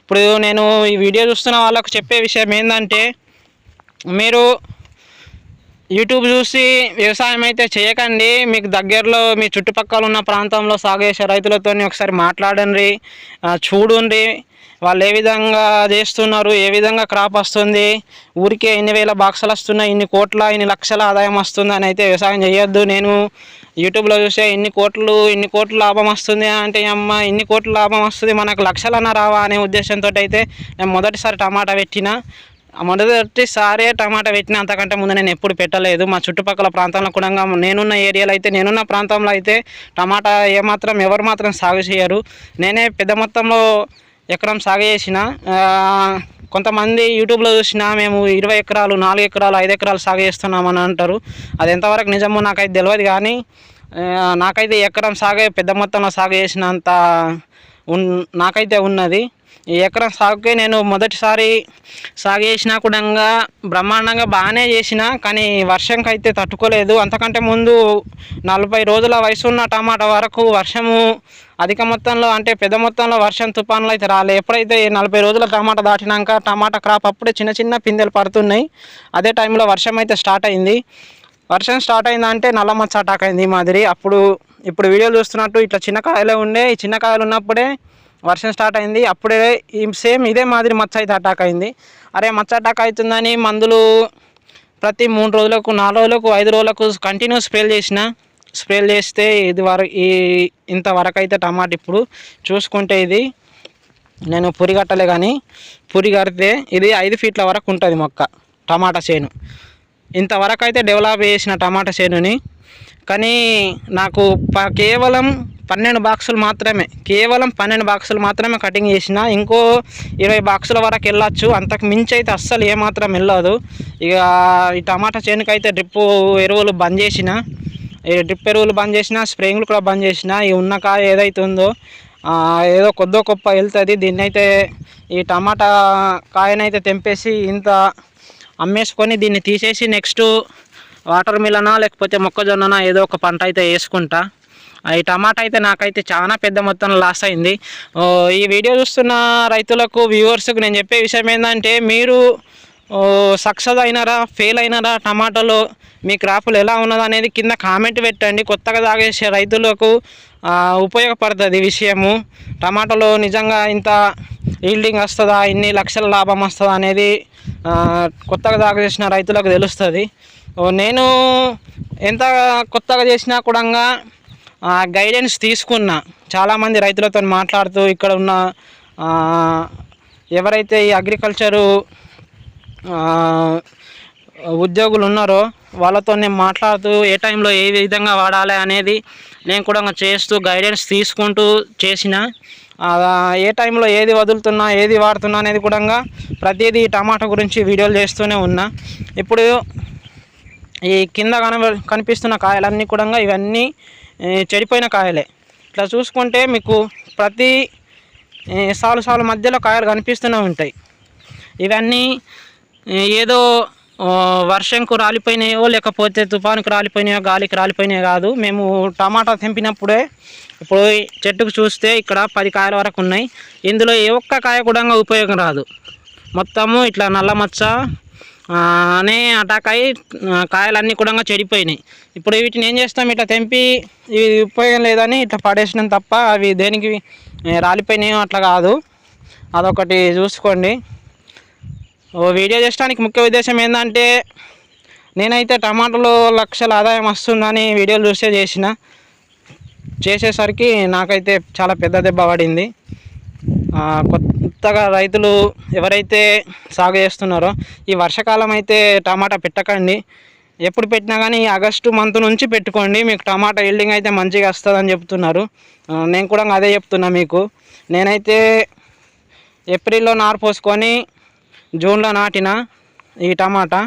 ఇప్పుడు నేను ఈ వీడియో చూస్తున్న వాళ్ళకు చెప్పే విషయం ఏంటంటే మీరు యూట్యూబ్ చూసి వ్యవసాయం అయితే చేయకండి. మీకు దగ్గరలో మీ చుట్టుపక్కల ఉన్న ప్రాంతంలో సాగు చేసే రైతులతో ఒకసారి మాట్లాడండి. చూడండి. వాళ్ళు ఏ విధంగా చేస్తున్నారు ఏ విధంగా క్రాప్ వస్తుంది ఊరికే ఎన్ని వేల బాక్సులు వస్తున్నాయి ఇన్ని కోట్ల ఇన్ని లక్షల ఆదాయం వస్తుంది అని అయితే వ్యవసాయం చేయొద్దు. నేను యూట్యూబ్లో చూసే ఇన్ని కోట్లు ఇన్ని కోట్ల లాభం వస్తుంది అంటే అమ్మ ఇన్ని కోట్ల లాభం వస్తుంది మనకు లక్షలన్నా రావా అనే ఉద్దేశంతో అయితే నేను మొదటిసారి టమాటా పెట్టిన. మొదటిసారి టమాటా పెట్టిన అంతకంటే ముందు నేను ఎప్పుడు పెట్టలేదు. మా చుట్టుపక్కల ప్రాంతంలో కూడా నేనున్న ఏరియాలో అయితే నేనున్న ప్రాంతంలో అయితే టమాటా ఏమాత్రం ఎవరు మాత్రం సాగు చేయరు. నేనే పెద్ద మొత్తంలో ఎకరం సాగు చేసిన. కొంతమంది యూట్యూబ్లో చూసిన మేము ఇరవై ఎకరాలు నాలుగు ఎకరాలు ఐదు ఎకరాలు సాగు చేస్తున్నామని అంటారు. అది ఎంతవరకు నిజమో నాకైతే తెలియదు కానీ నాకైతే ఎకరం సాగే పెద్ద మొత్తంలో సాగు చేసినంత ఉన్ నాకైతే ఉన్నది. ఈ ఎకరం సాగుకే నేను మొదటిసారి సాగు చేసినా కూడా బ్రహ్మాండంగా బాగానే చేసిన కానీ వర్షంకి అయితే తట్టుకోలేదు. అంతకంటే ముందు నలభై రోజుల వయసు ఉన్న టమాటా వరకు వర్షము అధిక మొత్తంలో అంటే పెద్ద మొత్తంలో వర్షం తుఫాన్లు అయితే రాలే. ఎప్పుడైతే నలభై రోజుల టమాటా దాటినాక టమాటా క్రాప్ అప్పుడే చిన్న చిన్న పిందెలు పడుతున్నాయి. అదే టైంలో వర్షం అయితే స్టార్ట్ అయింది. వర్షం స్టార్ట్ అయిందంటే నల్ల మచ్చ అటాక్ అయింది మాదిరి. అప్పుడు ఇప్పుడు వీడియోలు చూస్తున్నట్టు ఇట్లా చిన్న కాయలే ఉండే. ఈ చిన్న కాయలు ఉన్నప్పుడే వర్షం స్టార్ట్ అయింది. అప్పుడే ఈ సేమ్ ఇదే మాదిరి మచ్చ అయితే అటాక్ అయింది. అరే మచ్చ అటాక్ అవుతుందని మందులు ప్రతి మూడు రోజులకు నాలుగు రోజులకు ఐదు రోజులకు కంటిన్యూ స్ప్రేలు చేసిన. స్ప్రేలు చేస్తే ఇది వరకు ఈ ఇంతవరకు అయితే టమాటా ఇప్పుడు చూసుకుంటే ఇది నేను పురి కట్టలే కానీ పురి కడితే ఇది ఐదు ఫీట్ల వరకు ఉంటుంది మొక్క టమాటా చేను. ఇంతవరకు అయితే డెవలప్ చేసిన టమాటా చేనుని. కానీ నాకు కేవలం పన్నెండు బాక్సులు మాత్రమే. కేవలం పన్నెండు బాక్సులు మాత్రమే కటింగ్ చేసిన ఇంకో ఇరవై బాక్సుల వరకు వెళ్ళొచ్చు. అంతకు మించి అయితే అస్సలు ఏమాత్రం వెళ్ళదు. ఇక ఈ టమాటా చేనుకైతే అయితే డ్రిప్ ఎరువులు బంద్ చేసిన ఈ డ్రిప్ ఎరువులు బంద్ చేసిన స్ప్రేయింగ్లు కూడా బంద్ చేసిన ఈ ఉన్న కాయ ఏదైతే ఉందో ఏదో కొద్దో గొప్ప వెళ్తుంది. దీన్ని అయితే ఈ టమాటా కాయనైతే తెంపేసి ఇంత అమ్మేసుకొని దీన్ని తీసేసి నెక్స్ట్ వాటర్ మిలనా లేకపోతే మొక్కజొన్ననా ఏదో ఒక పంట అయితే వేసుకుంటా. ఈ టమాటా అయితే నాకైతే చాలా పెద్ద మొత్తంలో లాస్ అయింది. ఈ వీడియో చూస్తున్న రైతులకు వ్యూవర్స్కు నేను చెప్పే విషయం ఏంటంటే మీరు సక్సెస్ అయినారా ఫెయిల్ అయినారా టమాటాలో మీ క్రాపులు ఎలా ఉన్నది అనేది కింద కామెంట్ పెట్టండి. కొత్తగా తాగేసే రైతులకు ఉపయోగపడుతుంది విషయము. టమాటాలో నిజంగా ఇంత ఈల్డింగ్ వస్తుందా ఇన్ని లక్షల లాభం వస్తుందా అనేది కొత్తగా దాకా చేసిన రైతులకు తెలుస్తుంది. నేను ఎంత కొత్తగా చేసినా కూడా గైడెన్స్ తీసుకున్నా. చాలామంది రైతులతో మాట్లాడుతూ ఇక్కడ ఉన్న ఎవరైతే ఈ అగ్రికల్చరు ఉద్యోగులు ఉన్నారో వాళ్ళతో నేను మాట్లాడుతూ ఏ టైంలో ఏ విధంగా వాడాలి అనేది నేను కూడా చేస్తూ గైడెన్స్ తీసుకుంటూ చేసిన. ఏ టైంలో ఏది వదులుతున్నా ఏది వాడుతున్నా అనేది కూడా ప్రతిదీ టమాటా గురించి వీడియోలు చేస్తూనే ఉన్నా. ఇప్పుడు ఈ కింద కనిపిస్తున్న కాయలన్నీ కూడా ఇవన్నీ చెడిపోయిన కాయలే. ఇట్లా చూసుకుంటే మీకు ప్రతి సాలు సాలు మధ్యలో కాయలు కనిపిస్తూనే ఉంటాయి. ఇవన్నీ ఏదో వర్షంకు రాలిపోయినాయో లేకపోతే తుఫానుకు రాలిపోయినాయో గాలికి రాలిపోయినాయో కాదు. మేము టమాటా తెంపినప్పుడే ఇప్పుడు చెట్టుకు చూస్తే ఇక్కడ పది కాయల వరకు ఉన్నాయి. ఇందులో ఏ ఒక్క కాయ కూడా ఉపయోగం రాదు. మొత్తము ఇట్లా నల్ల మచ్చ అనే అటాక్ అయి కాయలన్నీ కూడా చెడిపోయినాయి. ఇప్పుడు వీటిని ఏం చేస్తాం? ఇట్లా తెంపి ఇవి ఉపయోగం లేదని ఇట్లా పడేసినాం తప్ప అవి దేనికి రాలిపోయినాయో అట్లా కాదు. అదొకటి చూసుకోండి. ఓ వీడియో చేయడానికి ముఖ్య ఉద్దేశం ఏంటంటే నేనైతే టమాటాలో లక్షల ఆదాయం వస్తుందని వీడియోలు చూసే చేసిన. చేసేసరికి నాకైతే చాలా పెద్ద దెబ్బ పడింది. కొత్త కొత్తగా రైతులు ఎవరైతే సాగు చేస్తున్నారో ఈ వర్షాకాలం అయితే టమాటా పెట్టకండి. ఎప్పుడు పెట్టినా కానీ ఆగస్టు మంత్ నుంచి పెట్టుకోండి. మీకు టమాటా ఇల్డింగ్ అయితే మంచిగా వస్తుందని చెప్తున్నారు. నేను కూడా అదే చెప్తున్నా మీకు. నేనైతే ఏప్రిల్లో నారు పోసుకొని జూన్లో నాటిన ఈ టమాటా.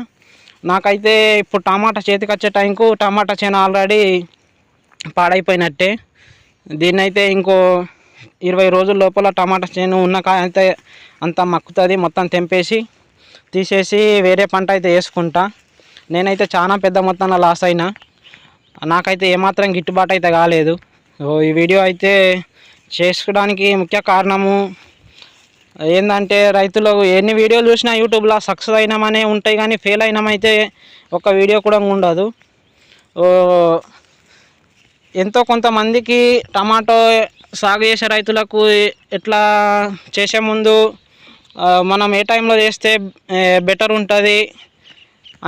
నాకైతే ఇప్పుడు టమాటా చేతికి వచ్చే టైంకు టమాటా చేను ఆల్రెడీ పాడైపోయినట్టే. దీన్నైతే ఇంకో ఇరవై రోజుల లోపల టమాటా చేను ఉన్న అయితే అంతా మక్కుతుంది మొత్తం తెంపేసి తీసేసి వేరే పంట అయితే వేసుకుంటా. నేనైతే చాలా పెద్ద మొత్తంలో లాస్ అయినా. నాకైతే ఏమాత్రం గిట్టుబాటు అయితే కాలేదు. ఈ వీడియో అయితే చేసుకోవడానికి ముఖ్య కారణము ఏంటంటే రైతులు ఎన్ని వీడియోలు చూసినా యూట్యూబ్లో సక్సెస్ అయినామనే ఉంటాయి కానీ ఫెయిల్ అయినామైతే ఒక వీడియో కూడా ఉండదు. ఎంతో కొంతమందికి టమాటో సాగు చేసే రైతులకు ఎట్లా చేసే ముందు మనం ఏ టైంలో చేస్తే బెటర్ ఉంటుంది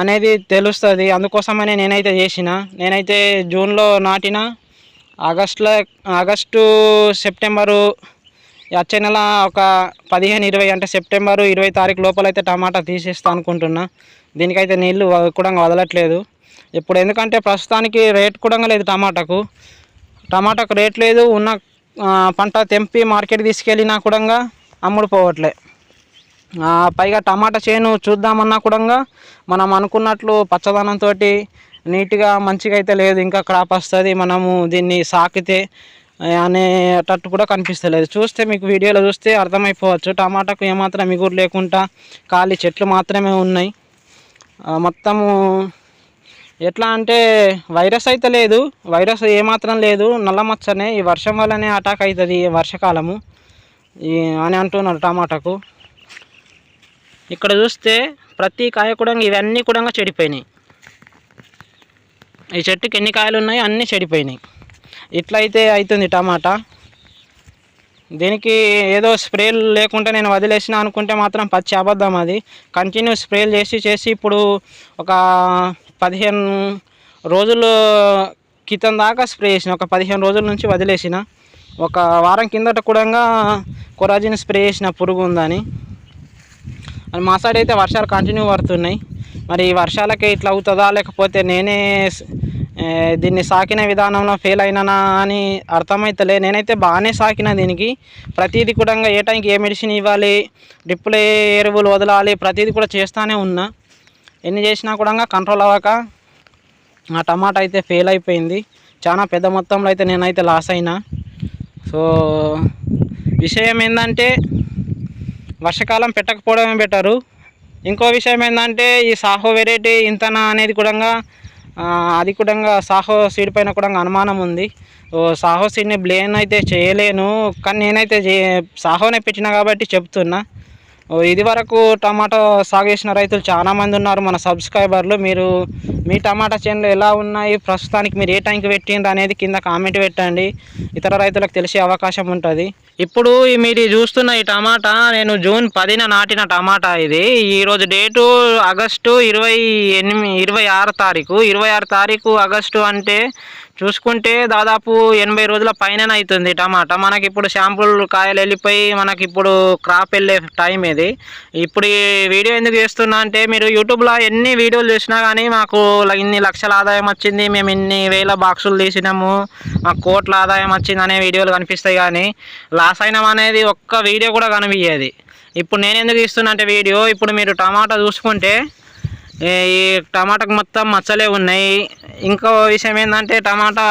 అనేది తెలుస్తుంది. అందుకోసమనే నేనైతే చేసిన. నేనైతే జూన్లో నాటిన. ఆగస్టులో ఆగస్టు సెప్టెంబరు వచ్చే నెల ఒక పదిహేను ఇరవై అంటే సెప్టెంబరు ఇరవై తారీఖు లోపల అయితే టమాటా తీసేస్తా అనుకుంటున్నా. దీనికైతే నీళ్ళు కూడా వదలట్లేదు. ఇప్పుడు ఎందుకంటే ప్రస్తుతానికి రేట్ కూడా లేదు టమాటాకు. టమాటాకు రేట్ లేదు ఉన్న పంట తెంపి మార్కెట్ తీసుకెళ్ళినా కూడా అమ్ముడు పోవట్లే. పైగా టమాటా చేను చూద్దామన్నా కూడా మనం అనుకున్నట్లు పచ్చదనంతో నీట్గా మంచిగా అయితే లేదు ఇంకా క్రాప్ వస్తుంది మనము దీన్ని సాకితే అనేటట్టు కూడా కనిపిస్తలేదు. చూస్తే మీకు వీడియోలో చూస్తే అర్థమైపోవచ్చు. టమాటాకు ఏమాత్రం మిగురు లేకుండా ఖాళీ చెట్లు మాత్రమే ఉన్నాయి. మొత్తము ఎట్లా అంటే వైరస్ అయితే లేదు. వైరస్ ఏమాత్రం లేదు. నల్ల మచ్చనే ఈ వర్షం వల్లనే అటాక్ అవుతుంది ఈ వర్షకాలము. ఈ అని అంటున్నారు టమాటాకు. ఇక్కడ చూస్తే ప్రతి కాయ కూడా ఇవన్నీ కూడా చెడిపోయినాయి. ఈ చెట్టుకి ఎన్ని కాయలు ఉన్నాయి అన్నీ చెడిపోయినాయి. ఇట్లా అయితే అవుతుంది టమాటా. దీనికి ఏదో స్ప్రేలు లేకుండా నేను వదిలేసిన అనుకుంటే మాత్రం పచ్చి అబద్ధం అది. కంటిన్యూ స్ప్రేలు చేసి చేసి ఇప్పుడు ఒక పదిహేను రోజులు క్రితం దాకా స్ప్రే చేసిన ఒక పదిహేను రోజుల నుంచి వదిలేసిన. ఒక వారం కిందట కూడా కొరాజిన్ స్ప్రే చేసిన పురుగు ఉందని. మరి మా సైడ్ అయితే వర్షాలు కంటిన్యూ పడుతున్నాయి. మరి వర్షాలకి వర్షాలకే ఇట్లా అవుతుందా? లేకపోతే నేనే దీన్ని సాకిన విధానంలో ఫెయిల్ అయినానా అని అర్థమైతలే. నేనైతే బాగానే సాకిన దీనికి. ప్రతిదీ కూడా ఏ టైంకి ఏ మెడిసిన్ ఇవ్వాలి? డిప్లే ఎరువులు వదలాలి ప్రతిదీ కూడా చేస్తూనే ఉన్నా. ఎన్ని చేసినా కూడా కంట్రోల్ అవ్వక ఆ టమాటా అయితే ఫెయిల్ అయిపోయింది. చాలా పెద్ద మొత్తంలో అయితే నేనైతే లాస్ అయినా. సో విషయం ఏంటంటే వర్షాకాలం పెట్టకపోవడమే బెటరు. ఇంకో విషయం ఏంటంటే ఈ సాహో వెరైటీ ఇంతనా అనేది కూడా అది కూడా సాహో సీడ్ పైన కూడా అనుమానం ఉంది. ఓ సాహో సీడ్ని బ్లేన్ అయితే చేయలేను. కానీ నేనైతే చే సాహోనే పెట్టిన కాబట్టి చెప్తున్నా. ఇది వరకు టమాటా సాగు చేసిన రైతులు చాలామంది ఉన్నారు మన సబ్స్క్రైబర్లు. మీరు మీ టమాటా చేనులు ఎలా ఉన్నాయి? ప్రస్తుతానికి మీరు ఏ టైంకి పెట్టిండ్రు అనేది కింద కామెంట్ పెట్టండి. ఇతర రైతులకు తెలిసే అవకాశం ఉంటుంది. ఇప్పుడు మీరు చూస్తున్న ఈ టమాటా నేను జూన్ పదిన నాటిన టమాటా ఇది. ఈరోజు డేటు ఆగస్టు ఇరవై ఎనిమిది ఇరవై ఆరు తారీఖు. ఇరవై ఆరు తారీఖు ఆగస్టు అంటే చూసుకుంటే దాదాపు ఎనభై రోజుల పైన అవుతుంది టమాటా. మనకి ఇప్పుడు శాంపుల్ కాయలు వెళ్ళిపోయి మనకి ఇప్పుడు క్రాప్ వెళ్ళే టైం ఇది. ఇప్పుడు ఈ వీడియో ఎందుకు చేస్తున్నా అంటే మీరు యూట్యూబ్లో ఎన్ని వీడియోలు చూసినా కానీ మాకు ఇన్ని లక్షల ఆదాయం వచ్చింది మేము ఇన్ని వేల బాక్సులు తీసినాము మాకు కోట్ల ఆదాయం వచ్చింది అనే వీడియోలు కనిపిస్తాయి కానీ లాస్ అయినాం అనేది ఒక్క వీడియో కూడా కనిపించేది ఇప్పుడు నేను ఎందుకు ఇస్తున్నా అంటే వీడియో ఇప్పుడు మీరు టమాటా చూసుకుంటే ఈ టమాటాకు మొత్తం మచ్చలే ఉన్నాయి. ఇంకో విషయం ఏంటంటే టమాటా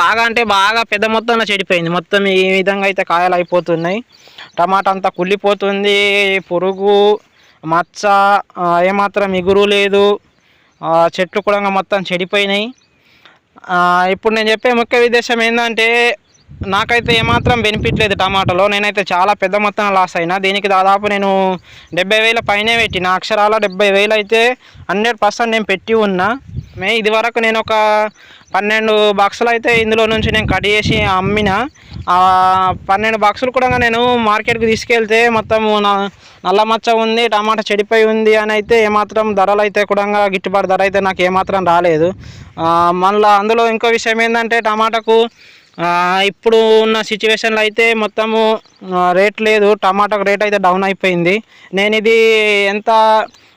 బాగా అంటే బాగా పెద్ద మొత్తంలో చెడిపోయింది. మొత్తం ఈ విధంగా అయితే కాయలు అయిపోతున్నాయి. టమాటా అంతా కుళ్ళిపోతుంది. పురుగు మచ్చ ఏమాత్రం ఎగురు లేదు. చెట్లు కూడా మొత్తం చెడిపోయినాయి. ఇప్పుడు నేను చెప్పే ముఖ్య ఉద్దేశం ఏంటంటే నాకైతే ఏమాత్రం బెనిఫిట్ లేదు టమాటాలో. నేనైతే చాలా పెద్ద మొత్తం లాస్ అయినా. దీనికి దాదాపు నేను డెబ్బై వేల పైనే పెట్టిన. అక్షరాల డెబ్బై వేలు అయితే హండ్రెడ్ పర్సెంట్ నేను పెట్టి ఉన్నా. మే ఇది వరకు నేను ఒక పన్నెండు బాక్సులు అయితే ఇందులో నుంచి నేను కట్ చేసి అమ్మిన. ఆ పన్నెండు బాక్సులు కూడా నేను మార్కెట్కి తీసుకెళ్తే మొత్తం న- నల్ల మచ్చ ఉంది టమాటా చెడిపోయి ఉంది అని అయితే ఏమాత్రం ధరలు అయితే కూడా గిట్టుబాటు ధర అయితే నాకు ఏమాత్రం రాలేదు. మళ్ళీ అందులో ఇంకో విషయం ఏంటంటే టమాటాకు ఇప్పుడు ఉన్న సిచ్యువేషన్లో అయితే మొత్తము రేట్ లేదు టమాటాకు రేట్ అయితే డౌన్ అయిపోయింది. నేను ఇది ఎంత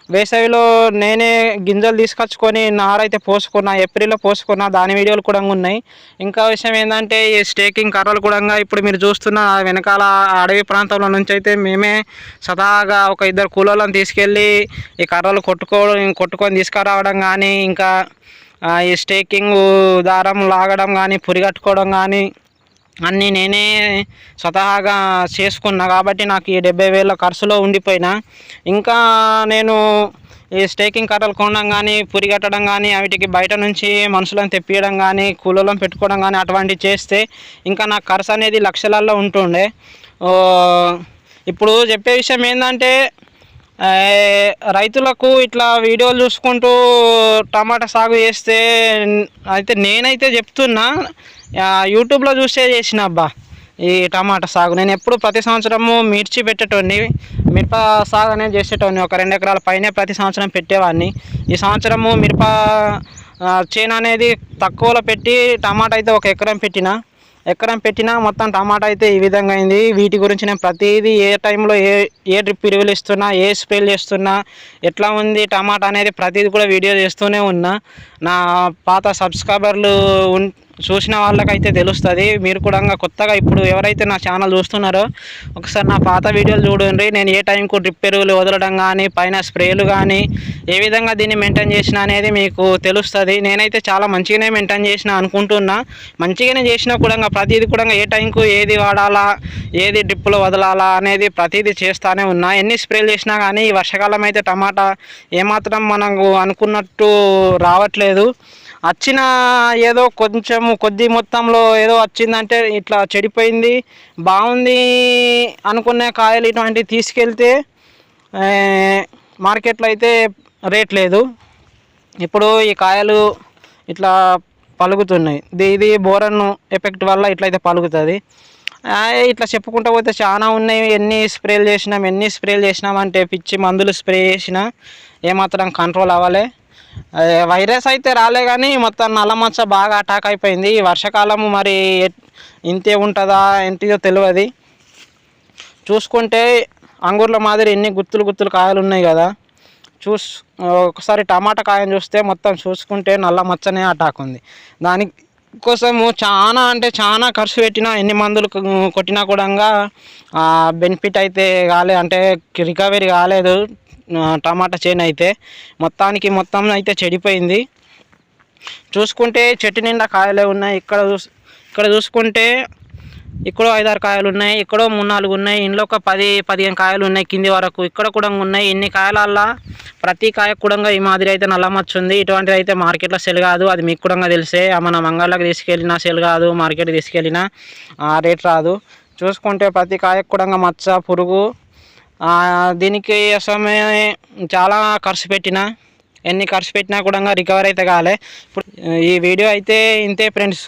వేసవిలో నేనే గింజలు తీసుకొచ్చుకొని నారైతే పోసుకున్నా ఏప్రిల్లో పోసుకున్నా దాని వీడియోలు కూడా ఉన్నాయి. ఇంకా విషయం ఏంటంటే ఈ స్టేకింగ్ కర్రలు కూడా ఇప్పుడు మీరు చూస్తున్న వెనకాల అడవి ప్రాంతంలో నుంచి అయితే మేమే సదాగా ఒక ఇద్దరు కూలోళ్ళని తీసుకెళ్ళి ఈ కర్రలు కొట్టుకోవడం కొట్టుకొని తీసుకురావడం కానీ ఇంకా ఈ స్టేకింగ్ దారం లాగడం కానీ పురిగట్టుకోవడం కానీ అన్నీ నేనే స్వతహాగా చేసుకున్నా కాబట్టి నాకు ఈ డెబ్బై వేల ఖర్చులో ఉండిపోయినా. ఇంకా నేను ఈ స్టేకింగ్ కర్రలు కొనడం కానీ పురిగట్టడం కానీ వీటికి బయట నుంచి మనుషులను తెప్పియడం కానీ కూలీలను పెట్టుకోవడం కానీ అటువంటివి చేస్తే ఇంకా నా ఖర్చు అనేది లక్షలల్లో ఉంటుండే. ఇప్పుడు చెప్పే విషయం ఏంటంటే రైతులకు ఇట్లా వీడియోలు చూసుకుంటూ టమాటా సాగు చేస్తే అయితే నేనైతే చెప్తున్నా యూట్యూబ్లో చూసే చేసిన అబ్బా. ఈ టమాటా సాగు. నేను ఎప్పుడు ప్రతి సంవత్సరము మిర్చి పెట్టేటోడిని మిరప సాగు అనేది చేసేటోని ఒక రెండు ఎకరాల పైనే ప్రతి సంవత్సరం పెట్టేవాడిని. ఈ సంవత్సరము మిరప చేను అనేది తక్కువలో పెట్టి టమాటా అయితే ఒక ఎకరం పెట్టిన ఎకరం పెట్టినా మొత్తం టమాటా అయితే ఈ విధంగా అయింది. వీటి గురించి నేను ప్రతిదీ ఏ టైంలో ఏ ఏ డ్రిప్ ఎరువులు ఇస్తున్నా ఏ స్ప్రేలు చేస్తున్నా ఎట్లా ఉంది టమాటా అనేది ప్రతిదీ కూడా వీడియో చేస్తూనే ఉన్నా. నా పాత సబ్స్క్రైబర్లు ఉన్ చూసిన వాళ్ళకైతే తెలుస్తుంది. మీరు కూడా కొత్తగా ఇప్పుడు ఎవరైతే నా ఛానల్ చూస్తున్నారో ఒకసారి నా పాత వీడియోలు చూడండి. నేను ఏ టైంకు డ్రిప్ ఎరువులు వదలడం కానీ పైన స్ప్రేలు కానీ ఏ విధంగా దీన్ని మెయింటైన్ చేసిన అనేది మీకు తెలుస్తుంది. నేనైతే చాలా మంచిగానే మెయింటైన్ చేసిన అనుకుంటున్నా. మంచిగానే చేసినా కూడా ఇంకా ప్రతిదీ కూడా ఏ టైంకు ఏది వాడాలా ఏది డ్రిప్పులో వదలాలా అనేది ప్రతిదీ చేస్తానే ఉన్నా. ఎన్ని స్ప్రేలు చేసినా కానీ ఈ వర్షాకాలం అయితే టమాటా ఏమాత్రం మనకు అనుకున్నట్టు రావట్లేదు. వచ్చిన ఏదో కొంచెం కొద్ది మొత్తంలో ఏదో వచ్చిందంటే ఇట్లా చెడిపోయింది. బాగుంది అనుకునే కాయలు ఇటువంటివి తీసుకెళ్తే మార్కెట్లో అయితే రేట్ లేదు. ఇప్పుడు ఈ కాయలు ఇట్లా పలుకుతున్నాయి. ఇది ఇది బోరన్ ఎఫెక్ట్ వల్ల ఇట్లయితే పలుకుతుంది. ఇట్లా చెప్పుకుంటూ పోతే చాలా ఉన్నాయి. ఎన్ని స్ప్రేలు చేసినాం ఎన్ని స్ప్రేలు చేసినాం అంటే పిచ్చి మందులు స్ప్రే చేసినా ఏమాత్రం కంట్రోల్ అవ్వాలి. వైరస్ అయితే రాలే కానీ మొత్తం నల్లమచ్చ బాగా అటాక్ అయిపోయింది. ఈ వర్షాకాలము మరి ఇంతే ఉంటుందా ఏంటిదో తెలియదు చూసుకుంటే అంగూర్ల మాదిరి ఎన్ని గుత్తులు గుత్తులు కాయలు ఉన్నాయి కదా. చూస్ ఒకసారి టమాటా కాయను చూస్తే మొత్తం చూసుకుంటే నల్ల మచ్చనే అటాక్ ఉంది. దాని కోసము చాలా అంటే చాలా ఖర్చు పెట్టినా ఎన్ని మందులు కొట్టినా కూడా బెనిఫిట్ అయితే కాలే. అంటే రికవరీ కాలేదు. టమాటా చేను అయితే మొత్తానికి మొత్తం అయితే చెడిపోయింది. చూసుకుంటే చెట్టు నిండా కాయలే ఉన్నాయి. ఇక్కడ ఇక్కడ చూసుకుంటే ఇక్కడ ఐదారు కాయలు ఉన్నాయి. ఇక్కడ మూడు నాలుగు ఉన్నాయి. ఇంట్లో ఒక పది పదిహేను కాయలు ఉన్నాయి కింది వరకు. ఇక్కడ కూడా ఉన్నాయి. ఇన్ని కాయలల్లా? ప్రతి కాయ కూడా ఈ మాదిరి అయితే నల్లమచ్చ ఉంది ఇటువంటిది అయితే మార్కెట్లో సెల్ కాదు. అది మీకు కూడా తెలిసే. మన మంగళకి తీసుకెళ్ళినా సెల్ కాదు. మార్కెట్కి తీసుకెళ్ళినా ఆ రేట్ రాదు. చూసుకుంటే ప్రతి కాయకు కూడా మచ్చ పురుగు దీనికి అసలు చాలా ఖర్చు పెట్టిన ఎన్ని ఖర్చు పెట్టినా కూడా రికవర్ అయితే కాలే. ఇప్పుడు ఈ వీడియో అయితే ఇంతే ఫ్రెండ్స్